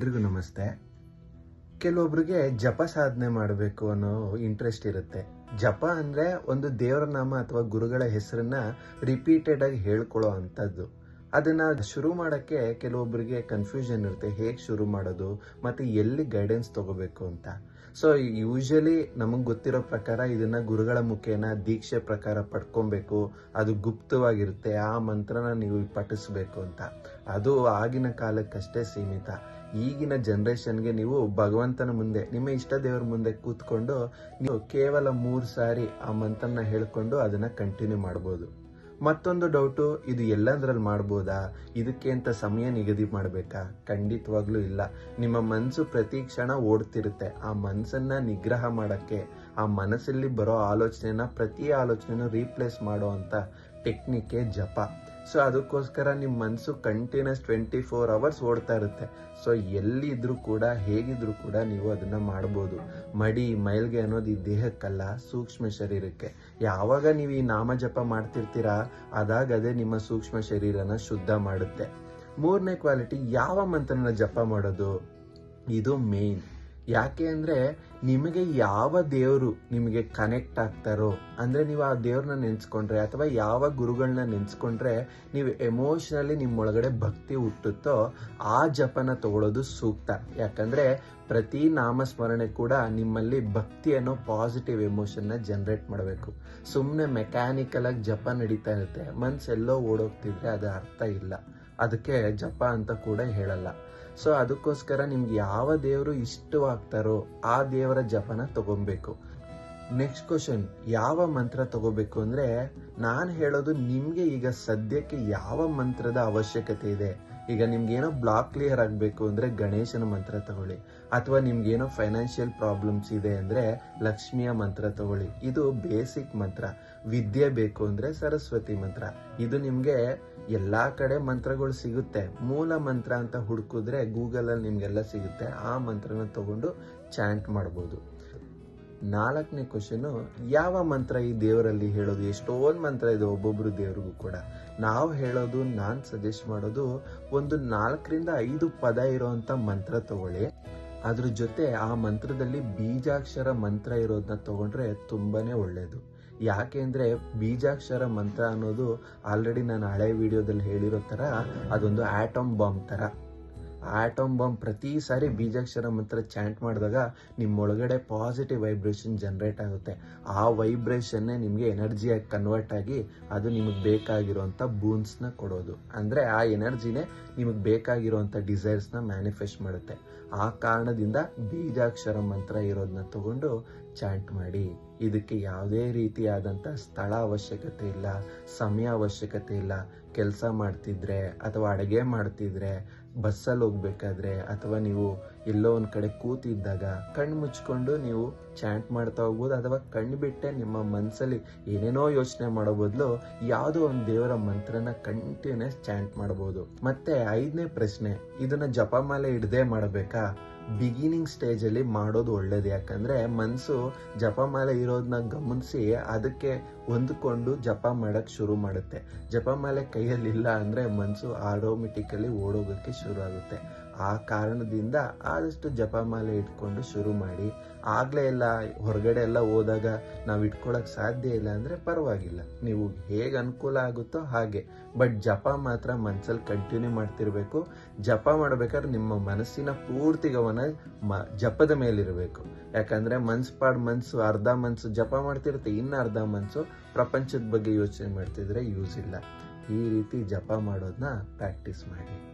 ಎಲ್ರಿಗೂ ನಮಸ್ತೆ. ಕೆಲವೊಬ್ರಿಗೆ ಜಪ ಸಾಧನೆ ಮಾಡಬೇಕು ಅನ್ನೋ ಇಂಟ್ರೆಸ್ಟ್ ಇರುತ್ತೆ. ಜಪ ಅಂದರೆ ಒಂದು ದೇವರ ನಾಮ ಅಥವಾ ಗುರುಗಳ ಹೆಸರನ್ನ ರಿಪೀಟೆಡ್ ಆಗಿ ಹೇಳ್ಕೊಳ್ಳೋ ಅಂಥದ್ದು. ಅದನ್ನು ಶುರು ಮಾಡೋಕ್ಕೆ ಕೆಲವೊಬ್ಬರಿಗೆ ಕನ್ಫ್ಯೂಷನ್ ಇರುತ್ತೆ. ಹೇಗೆ ಶುರು ಮಾಡೋದು, ಮತ್ತು ಎಲ್ಲಿ ಗೈಡೆನ್ಸ್ ತಗೋಬೇಕು ಅಂತ. ಸೊ ಯೂಶಲಿ ನಮಗೆ ಗೊತ್ತಿರೋ ಪ್ರಕಾರ ಇದನ್ನು ಗುರುಗಳ ಮುಖೇನ ದೀಕ್ಷೆ ಪ್ರಕಾರ ಪಡ್ಕೊಬೇಕು. ಅದು ಗುಪ್ತವಾಗಿರುತ್ತೆ. ಆ ಮಂತ್ರನ ನೀವು ಪಠಿಸ್ಬೇಕು ಅಂತ. ಅದು ಆಗಿನ ಕಾಲಕ್ಕಷ್ಟೇ ಸೀಮಿತ. ಈಗಿನ ಜನ್ರೇಷನ್ಗೆ ನೀವು ಭಗವಂತನ ಮುಂದೆ, ನಿಮ್ಮ ಇಷ್ಟ ದೇವರ ಮುಂದೆ ಕೂತ್ಕೊಂಡು ನೀವು ಕೇವಲ ಮೂರು ಸಾರಿ ಆ ಮಂತ್ರನ ಹೇಳ್ಕೊಂಡು ಅದನ್ನ ಕಂಟಿನ್ಯೂ ಮಾಡ್ಬೋದು. ಮತ್ತೊಂದು ಡೌಟು ಇದು ಎಲ್ಲಂದ್ರಲ್ಲಿ ಮಾಡ್ಬೋದಾ? ಇದಕ್ಕೆ ಅಂತ ಸಮಯ ನಿಗದಿ ಮಾಡಬೇಕಾ? ಖಂಡಿತವಾಗ್ಲೂ ಇಲ್ಲ. ನಿಮ್ಮ ಮನಸ್ಸು ಪ್ರತಿ ಕ್ಷಣ ಓಡ್ತಿರುತ್ತೆ. ಆ ಮನಸ್ಸನ್ನ ನಿಗ್ರಹ ಮಾಡಕ್ಕೆ, ಆ ಮನಸ್ಸಲ್ಲಿ ಬರೋ ಆಲೋಚನೆನ ಪ್ರತಿ ಆಲೋಚನೆನೂ ರೀಪ್ಲೇಸ್ ಮಾಡೋ ಅಂತ ಟೆಕ್ನಿಕ್ಕೆ ಜಪ. ಸೊ ಅದಕ್ಕೋಸ್ಕರ ನಿಮ್ಮ ಮನಸ್ಸು ಕಂಟಿನ್ಯೂಸ್ ಟ್ವೆಂಟಿ ಫೋರ್ ಅವರ್ಸ್ ಓಡ್ತಾ ಇರುತ್ತೆ. ಸೊ ಎಲ್ಲಿದ್ರೂ ಕೂಡ, ಹೇಗಿದ್ರೂ ಕೂಡ ನೀವು ಅದನ್ನ ಮಾಡ್ಬೋದು. ಮಡಿ, ಮೈಲ್ಗೆ ಅನ್ನೋದು ಈ ದೇಹಕ್ಕಲ್ಲ, ಸೂಕ್ಷ್ಮ ಶರೀರಕ್ಕೆ. ಯಾವಾಗ ನೀವು ಈ ನಾಮ ಜಪ ಮಾಡ್ತಿರ್ತೀರಾ, ಅದಾಗ ಅದೇ ನಿಮ್ಮ ಸೂಕ್ಷ್ಮ ಶರೀರನ ಶುದ್ಧ ಮಾಡುತ್ತೆ. ಮೂರನೇ ಕ್ವಾಲಿಟಿ ಯಾವ ಮಂತ್ರನ ಜಪ ಮಾಡೋದು? ಇದು ಮೇನ್ ಯಾಕೆ ಅಂದ್ರೆ ನಿಮಗೆ ಯಾವ ದೇವರು ನಿಮಗೆ ಕನೆಕ್ಟ್ ಆಗ್ತಾರೋ, ಅಂದ್ರೆ ನೀವು ಆ ದೇವ್ರನ್ನ ನೆನ್ಸ್ಕೊಂಡ್ರೆ ಅಥವಾ ಯಾವ ಗುರುಗಳನ್ನ ನೆನ್ಸ್ಕೊಂಡ್ರೆ ನೀವು ಎಮೋಷನಲಿ ನಿಮ್ಮೊಳಗಡೆ ಭಕ್ತಿ ಹುಟ್ಟುತ್ತೋ ಆ ಜಪನ ತಗೊಳ್ಳೋದು ಸೂಕ್ತ. ಯಾಕಂದ್ರೆ ಪ್ರತಿ ನಾಮಸ್ಮರಣೆ ಕೂಡ ನಿಮ್ಮಲ್ಲಿ ಭಕ್ತಿ ಅನ್ನೋ ಪಾಸಿಟಿವ್ ಎಮೋಷನ್ನ ಜನರೇಟ್ ಮಾಡಬೇಕು. ಸುಮ್ಮನೆ ಮೆಕ್ಯಾನಿಕಲ್ ಆಗಿ ಜಪ ನಡೀತಾ ಇರುತ್ತೆ. ಮನ್ಸೆಲ್ಲೋ ಓಡೋಗ್ತಿದ್ರೆ ಅದು ಅರ್ಥ ಇಲ್ಲ. ಅದಕ್ಕೆ ಜಪ ಅಂತ ಕೂಡ ಹೇಳಲ್ಲ. ಸೊ ಅದಕ್ಕೋಸ್ಕರ ನಿಮ್ಗೆ ಯಾವ ದೇವರು ಇಷ್ಟವಾಗ್ತಾರೋ ಆ ದೇವರ ಜಪನ ತಗೊಬೇಕು. ನೆಕ್ಸ್ಟ್ ಕ್ವಶನ್ ಯಾವ ಮಂತ್ರ ತಗೋಬೇಕು ಅಂದ್ರೆ ನಾನು ಹೇಳೋದು ನಿಮ್ಗೆ ಈಗ ಸದ್ಯಕ್ಕೆ ಯಾವ ಮಂತ್ರದ ಅವಶ್ಯಕತೆ ಇದೆ? ಈಗ ನಿಮ್ಗೇನೋ ಬ್ಲಾಕ್ ಕ್ಲಿಯರ್ ಆಗಬೇಕು ಅಂದರೆ ಗಣೇಶನ ಮಂತ್ರ ತಗೊಳ್ಳಿ. ಅಥವಾ ನಿಮ್ಗೇನೋ ಫೈನಾನ್ಷಿಯಲ್ ಪ್ರಾಬ್ಲಮ್ಸ್ ಇದೆ ಅಂದರೆ ಲಕ್ಷ್ಮಿಯ ಮಂತ್ರ ತಗೊಳ್ಳಿ. ಇದು ಬೇಸಿಕ್ ಮಂತ್ರ. ವಿದ್ಯೆ ಬೇಕು ಅಂದರೆ ಸರಸ್ವತಿ ಮಂತ್ರ. ಇದು ನಿಮಗೆ ಎಲ್ಲ ಕಡೆ ಮಂತ್ರಗಳು ಸಿಗುತ್ತೆ. ಮೂಲ ಮಂತ್ರ ಅಂತ ಹುಡುಕಿದ್ರೆ ಗೂಗಲಲ್ಲಿ ನಿಮಗೆಲ್ಲ ಸಿಗುತ್ತೆ. ಆ ಮಂತ್ರನ ತಗೊಂಡು ಚಾಂಟ್ ಮಾಡ್ಬೋದು. ನಾಲ್ಕನೇ ಕ್ವಶನು ಯಾವ ಮಂತ್ರ ಈ ದೇವರಲ್ಲಿ ಹೇಳೋದು? ಎಷ್ಟೊಂದು ಮಂತ್ರ ಇದೆ ಒಬ್ಬೊಬ್ರು ದೇವ್ರಿಗೂ ಕೂಡ. ನಾವು ಹೇಳೋದು, ನಾನು ಸಜೆಸ್ಟ್ ಮಾಡೋದು ಒಂದು ನಾಲ್ಕರಿಂದ ಐದು ಪದ ಇರೋವಂಥ ಮಂತ್ರ ತಗೊಳ್ಳಿ. ಅದ್ರ ಜೊತೆ ಆ ಮಂತ್ರದಲ್ಲಿ ಬೀಜಾಕ್ಷರ ಮಂತ್ರ ಇರೋದನ್ನ ತಗೊಂಡ್ರೆ ತುಂಬಾನೇ ಒಳ್ಳೇದು. ಯಾಕೆ ಅಂದ್ರೆ ಬೀಜಾಕ್ಷರ ಮಂತ್ರ ಅನ್ನೋದು ಆಲ್ರೆಡಿ ನಾನು ಹಳೆ ವಿಡಿಯೋದಲ್ಲಿ ಹೇಳಿರೋ ತರ ಅದೊಂದು ಆಟಮ್ ಬಾಂಬ್ ತರ. ಆಟಮ್ ಬಾಂಬ್ ಪ್ರತಿ ಸಾರಿ ಬೀಜಾಕ್ಷರ ಮಂತ್ರ ಚಾಂಟ್ ಮಾಡಿದಾಗ ನಿಮ್ಮೊಳಗಡೆ ಪಾಸಿಟಿವ್ ವೈಬ್ರೇಷನ್ ಜನರೇಟ್ ಆಗುತ್ತೆ. ಆ ವೈಬ್ರೇಷನ್ನೇ ನಿಮಗೆ ಎನರ್ಜಿಯಾಗಿ ಕನ್ವರ್ಟ್ ಆಗಿ ಅದು ನಿಮಗೆ ಬೇಕಾಗಿರುವಂಥ ಬೂನ್ಸ್ನ ಕೊಡೋದು. ಅಂದರೆ ಆ ಎನರ್ಜಿನೇ ನಿಮಗೆ ಬೇಕಾಗಿರುವಂಥ ಡಿಸೈರ್ಸ್ನ ಮ್ಯಾನಿಫೆಸ್ಟ್ ಮಾಡುತ್ತೆ. ಆ ಕಾರಣದಿಂದ ಬೀಜಾಕ್ಷರ ಮಂತ್ರ ಇರೋದನ್ನ ತಗೊಂಡು ಚಾಂಟ್ ಮಾಡಿ. ಇದಕ್ಕೆ ಯಾವುದೇ ರೀತಿಯಾದಂಥ ಸ್ಥಳ ಅವಶ್ಯಕತೆ ಇಲ್ಲ, ಸಮಯ ಅವಶ್ಯಕತೆ ಇಲ್ಲ ಕೆಲಸ ಮಾಡ್ತಿದ್ರೆ ಅಥವಾ ಅಡುಗೆ ಮಾಡ್ತಿದ್ರೆ ಬಸ್ಸಲ್ಲಿ ಹೋಗ್ಬೇಕಾದ್ರೆ ಅಥವಾ ನೀವು ಎಲ್ಲೋ ಒಂದು ಕಡೆ ಕೂತಿದ್ದಾಗ ಕಣ್ಣು ಮುಚ್ಕೊಂಡು ನೀವು ಚಾಂಟ್ ಮಾಡ್ತಾ ಹೋಗ್ಬೋದು ಅಥವಾ ಕಣ್ಣು ಬಿಟ್ಟೆ ನಿಮ್ಮ ಮನಸ್ಸಲ್ಲಿ ಏನೇನೋ ಯೋಚನೆ ಮಾಡೋ ಬದಲು ಯಾವುದೋ ಒಂದು ದೇವರ ಮಂತ್ರನ ಕಂಟಿನ್ಯೂಸ್ ಚಾಂಟ್ ಮಾಡ್ಬೋದು. ಮತ್ತೆ ಐದನೇ ಪ್ರಶ್ನೆ, ಇದನ್ನ ಜಪಮಾಲೆ ಹಿಡ್ದೇ ಮಾಡಬೇಕಾ? ಬಿಗಿನಿಂಗ್ ಸ್ಟೇಜಲ್ಲಿ ಮಾಡೋದು ಒಳ್ಳೇದು. ಯಾಕಂದರೆ ಮನಸ್ಸು ಜಪಮಾಲೆ ಇರೋದನ್ನ ಗಮನಿಸಿ ಅದಕ್ಕೆ ಹೊಂದ್ಕೊಂಡು ಜಪ ಮಾಡೋಕ್ಕೆ ಶುರು ಮಾಡುತ್ತೆ. ಜಪಮಾಲೆ ಕೈಯಲ್ಲಿ ಇಲ್ಲ ಅಂದ್ರೆ ಮನಸ್ಸು ಆಟೋಮೆಟಿಕಲಿ ಓಡೋಗೋಕ್ಕೆ ಶುರು ಆಗುತ್ತೆ. ಆ ಕಾರಣದಿಂದ ಆದಷ್ಟು ಜಪಮಾಲೆ ಇಟ್ಕೊಂಡು ಶುರು ಮಾಡಿ, ಆಗಲೇ ಎಲ್ಲ ಹೊರಗಡೆ ಎಲ್ಲ ಹೋದಾಗ ನಾವು ಇಟ್ಕೊಳಕ್ ಸಾಧ್ಯ ಇಲ್ಲ ಅಂದರೆ ಪರವಾಗಿಲ್ಲ. ನೀವು ಹೇಗೆ ಅನುಕೂಲ ಆಗುತ್ತೋ ಹಾಗೆ. ಬಟ್ ಜಪ ಮಾತ್ರ ಮನಸ್ಸಲ್ಲಿ ಕಂಟಿನ್ಯೂ ಮಾಡ್ತಿರ್ಬೇಕು. ಜಪ ಮಾಡಬೇಕಾದ್ರೆ ನಿಮ್ಮ ಮನಸ್ಸಿನ ಪೂರ್ತಿ ಗಮನ ಮ, ಜಪದ ಮೇಲಿರಬೇಕು. ಯಾಕಂದರೆ ಮನ್ಸು ಪಾಡು ಮನಸ್ಸು ಅರ್ಧ ಮನಸ್ಸು ಜಪ ಮಾಡ್ತಿರುತ್ತೆ ಇನ್ನು ಅರ್ಧ ಮನಸ್ಸು ಪ್ರಪಂಚದ ಬಗ್ಗೆ ಯೋಚನೆ ಮಾಡ್ತಿದ್ರೆ ಯೂಸ್ ಇಲ್ಲ. ಈ ರೀತಿ ಜಪ ಮಾಡೋದನ್ನ ಪ್ರಾಕ್ಟೀಸ್ ಮಾಡಿ.